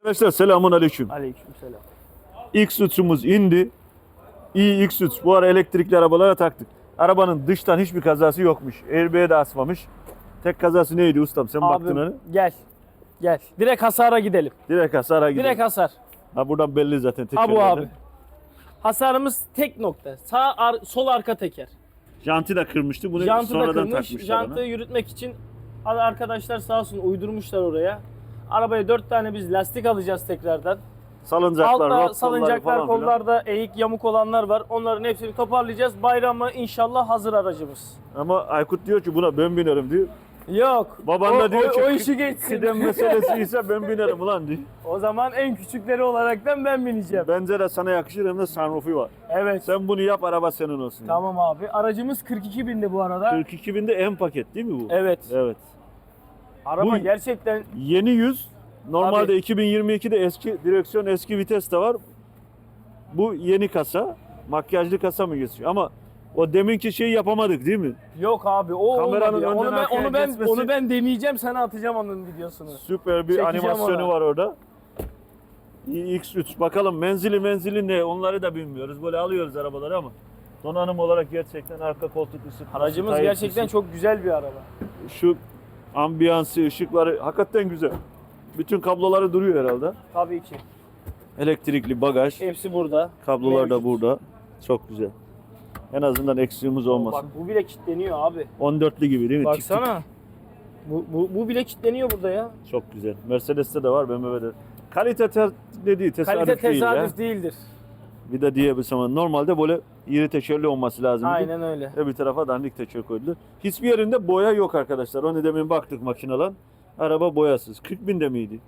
Arkadaşlar selamun aleyküm. Aleykümselam. X3'ümüz indi. İyi X3. Bu ara elektrikli arabalara taktık. Arabanın dıştan hiçbir kazası yokmuş. Airbag'e de asmamış. Tek kazası neydi ustam? Sen baktın hani. gel. Gel. Direkt hasara gidelim. Direkt hasara gidiyor. Direkt hasar. Ha buradan belli zaten tekerlerden. abi. Hasarımız tek nokta. Sağ ar- sol arka teker. Janti de kırmıştı. Bunu Jantı da sonradan kırmış. takmışlar Jantı ona. yürütmek için arkadaşlar sağ olsun uydurmuşlar oraya. Arabaya dört tane biz lastik alacağız tekrardan. Salıncaklar, Altta salıncaklar, falan filan. kollarda eğik yamuk olanlar var. Onların hepsini toparlayacağız. Bayrama inşallah hazır aracımız. Ama Aykut diyor ki buna ben binerim diyor. Yok. Baban o, da diyor o, ki o işi geçsin. kıdem meselesi ise ben binerim ulan diyor. O zaman en küçükleri olaraktan ben bineceğim. Bence de sana yakışır hem de sunroofu var. Evet. Sen bunu yap araba senin olsun. Tamam abi. Aracımız 42 bindi bu arada. 42 binde en paket değil mi bu? Evet. Evet. Araba Bu- gerçekten Yeni 100. Normalde Tabii. 2022'de eski direksiyon, eski vites de var. Bu yeni kasa. Makyajlı kasa mı geçiyor? Ama o deminki şeyi yapamadık değil mi? yok abi. O Kameranın olmadı ya. önden Onu ben arkaya onu ben geçmesi- onu ben deneyeceğim sana atacağım onun videosunu. Süper bir Çekeceğim animasyonu ona. var orada. X3 bakalım menzili menzili ne onları da bilmiyoruz. Böyle alıyoruz arabaları ama donanım olarak gerçekten arka koltuk ısıtması. Aracımız gerçekten ısı- çok güzel bir araba. şu ambiyansı, ışıkları hakikaten güzel. Bütün kabloları duruyor herhalde. Tabii ki. Elektrikli bagaj, Hepsi burada. kablolar da Mevcut. burada. Çok güzel. En azından eksiğimiz Bak olmasın. bu bile kilitleniyor abi. 14'lü gibi değil mi? Tik tik. Baksana. Bu, bu, bu bile kilitleniyor burada ya. Çok güzel. Mercedes'te de var, BMW'de. Kalite te- ne değil, tesadüf Kalite değil ya. tesadüf değildir. Bir de diye zaman normalde böyle iri teşerli olması lazım. Aynen öyle. Bir tarafa dandik teşer koydular. Hiçbir yerinde boya yok arkadaşlar. Onu demin baktık makineler. Araba boyasız. 40 binde miydi?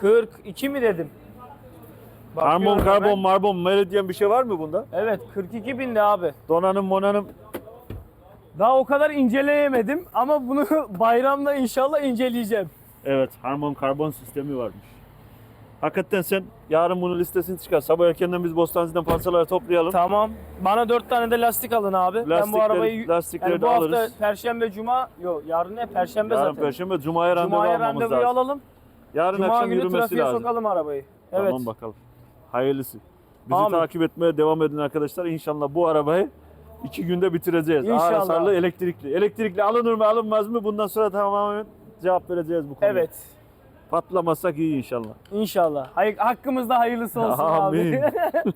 42 mi dedim? Karbon, Bakıyorum karbon, hemen. marbon, meridyen bir şey var mı bunda? Evet 42 bindi abi. Donanım, monanım. Daha o kadar inceleyemedim ama bunu bayramda inşallah inceleyeceğim. Evet, harmon karbon sistemi varmış. Hakikaten sen yarın bunun listesini çıkar. Sabah erkenden biz Bostancı'dan parçaları toplayalım. Tamam. Bana 4 tane de lastik alın abi. ben bu Lastikleri- arabayı lastikleri yani de bu hafta alırız. perşembe cuma yok yarın ne perşembe yarın zaten. Perşembe, Cuma'ya randevu Cuma'ya almamız randevuyu lazım. alalım. Yarın Cuma akşam günü yürümesi trafiğe lazım. sokalım arabayı. Evet. Tamam bakalım. Hayırlısı. Bizi Amin. takip etmeye devam edin arkadaşlar. İnşallah bu arabayı iki günde bitireceğiz. Ağır İnşallah. hasarlı elektrikli. Elektrikli alınır mı alınmaz mı? Bundan sonra tamamen cevap vereceğiz bu konuya. Evet. Patlamazsak iyi inşallah. İnşallah. Hayır, hakkımızda hayırlısı olsun Amin. abi.